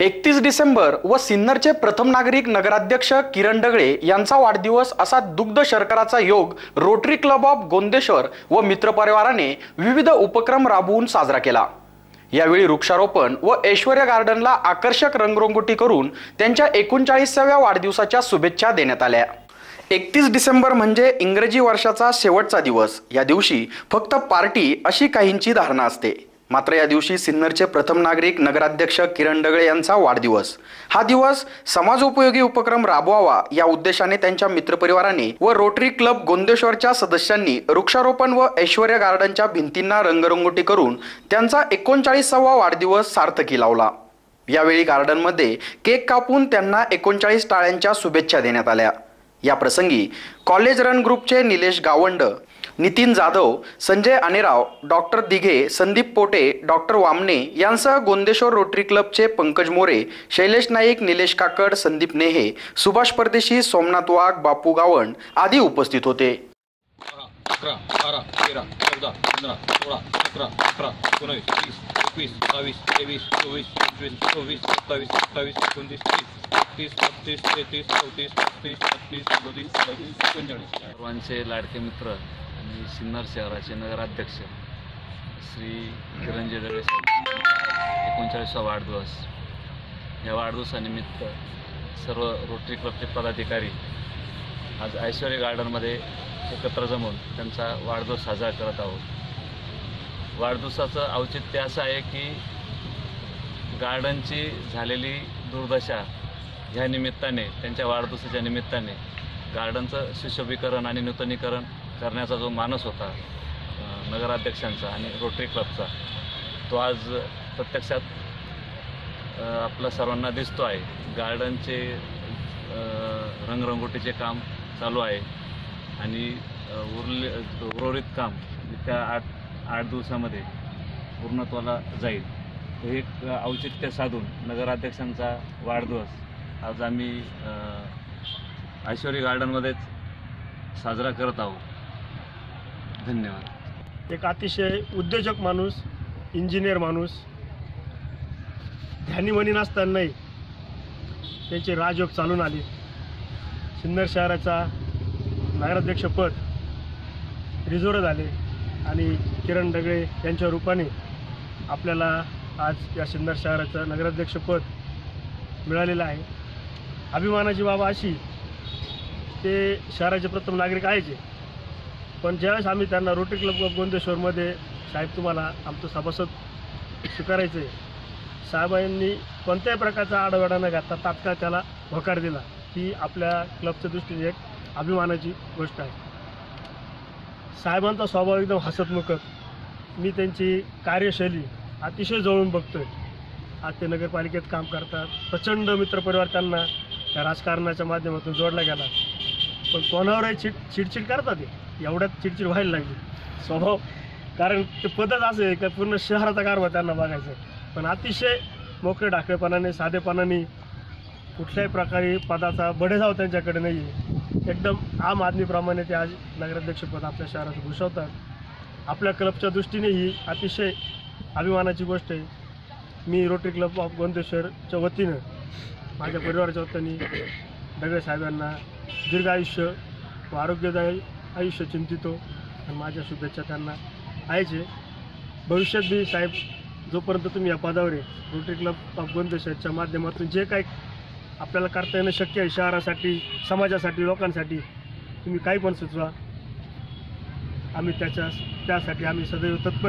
एकतीस डिसेंबर व सिन्नरचे प्रथम नागरिक नगराध्यक्ष किरण डगळे यांचा वाढदिवस असा दुग्ध शर्कराचा योग रोटरी क्लब ऑफ गोंदेश्वर व मित्रपरिवाराने विविध उपक्रम राबवून साजरा केला. यावेळी वृक्षारोपण व ऐश्वर्या गार्डनला आकर्षक रंगरंगोटी करून त्यांच्या एकोणचाळीसाव्या वाढदिवसाच्या शुभेच्छा देण्यात आल्या. एकतीस डिसेंबर म्हणजे इंग्रजी वर्षाचा शेवटचा दिवस. या दिवशी फक्त पार्टी अशी काहींची धारणा असते. मात्र या दिवशी सिन्नरचे प्रथम नागरिक नगराध्यक्ष किरण डगळे यांचा वाढदिवस. हा दिवस समाजोपयोगी उपक्रम राबवावा या उद्देशाने त्यांच्या मित्रपरिवाराने व रोटरी क्लब गोंदेश्वरच्या सदस्यांनी वृक्षारोपण व ऐश्वर्या गार्डनच्या भिंतींना रंगरंगोटी करून त्यांचा एकोणचाळीसावा वाढदिवस सार्थकी लावला. यावेळी गार्डनमध्ये केक कापून त्यांना एकोणचाळीस टाळ्यांच्या शुभेच्छा देण्यात आल्या. या प्रसंगी कॉलेज रन ग्रुपचे निलेश गावंड नितीन जाधव संजय अनेराव डॉक्टर दिघे संदीप पोटे डॉक्टर वामने यांसह गोंदेश्वर रोटरी क्लबचे पंकज मोरे शैलेश नाईक निलेश काकड संदीप नेहे सुभाष परदेशी सोमनाथ वाघ बापू गावंड आदी उपस्थित होते. अकरा बारा तेरा चौदा पंधरा सोळा सतरा अठरा एकोणावीस वीस एकवीस बावीस तेवीस चोवीस पंचवीस सत्तावीस अठ्ठावीस एकोणतीस तीस तीस बत्तीस तेहतीस चौतीस पस्तीस छत्तीस सदतीस अडतीस एकोणचाळीस. सर्वांचे लाडके मित्र आणि सिन्नर शहराचे नगराध्यक्ष श्री किरणजी दळे साहेब. एकोणचाळीसवा वाढदिवस. या वाढदिवसानिमित्त सर्व रोटरी क्लबचे पदाधिकारी आज ऐश्वर्य गार्डनमध्ये एकत्र जमून त्यांचा वाढदिवस साजरा करत आहोत. वाढदिवसाचं औचित्य असं आहे की गार्डनची झालेली दुर्दशा ह्या निमित्ताने त्यांच्या वाढदिवसाच्या निमित्ताने गार्डनचं सुशोभीकरण आणि नूतनीकरण करण्याचा जो मानस होता नगराध्यक्षांचा आणि रोटरी क्लबचा तो आज प्रत्यक्षात आपल्या सर्वांना दिसतो आहे. गार्डनचे रंगरंगोटीचे काम चालू आहे. आणि उरले उर्वरित काम म्हणजे त्या आठ आठ दिवसामध्ये पूर्णत्वाला जाईल. हे एक औचित्य साधून नगराध्यक्षांचा वाढदिवस आज आम्ही ऐश्वरी गार्डनमध्येच साजरा करत आहोत. धन्यवाद. एक अतिशय उद्योजक माणूस इंजिनियर माणूस ध्यानीमनी नसतानाही त्यांचे राजयोग चालून आले. सिन्नर शहराचा नगराध्यक्षपद रिझोर झाले आणि किरण दगडे यांच्या रूपाने आपल्याला आज या सिन्नर शहराचं नगराध्यक्षपद मिळालेलं आहे. अभिमानाची बाबा अशी ते शहराचे प्रथम नागरिक आहेचे पण ज्यावेळेस आम्ही त्यांना रोटरी क्लब ऑफ गोंदेश्वरमध्ये साहेब तुम्हाला आमचं सभासद स्वीकारायचं आहे साहेबांनी कोणत्याही प्रकारचा आडवाडा न घातला तात्काळ त्याला होकार दिला. ही आपल्या क्लबच्या दृष्टीने एक अभिमानाची गोष्ट आहे. साहेबांचा स्वभाव एकदम हसतमुखत. मी त्यांची कार्यशैली अतिशय जवळून आहे आज ते नगरपालिकेत काम करतात. प्रचंड मित्रपरिवार त्यांना त्या राजकारणाच्या माध्यमातून जोडला गेला. पण कोणावरही चिड चिडचिड करतात ते? एवढ्यात चिडचिड व्हायला लागली. स्वभाव कारण ते पदच असं आहे का पूर्ण शहराचा कारभार त्यांना बघायचा. आहे पण अतिशय मोकळे ढाकळेपणाने साधेपणाने कुठल्याही प्रकारे पदाचा बडेजाव त्यांच्याकडे नाही आहे एकदम आम आदमीप्रमाणे ते आज नगराध्यक्षपद आपल्या शहरात घुसवतात आपल्या क्लबच्या दृष्टीने ही अतिशय अभिमानाची गोष्ट आहे. मी रोटरी क्लब ऑफ गोंदेश्वरच्या वतीनं माझ्या परिवाराच्या वतीने दगडे साहेबांना दीर्घ आयुष्य व आरोग्यदायी आयुष्य चिंतितो आणि माझ्या शुभेच्छा त्यांना आहे भविष्यात बी साहेब जोपर्यंत तुम्ही या पदावर आहे रोटरी क्लब ऑफ गोंदेशाच्या माध्यमातून जे काही आपल्याला करता येणं शक्य आहे शहरासाठी समाजासाठी लोकांसाठी तुम्ही काही पण सुचवा. आम्ही त्याच्या त्यासाठी आम्ही सदैव तत्पर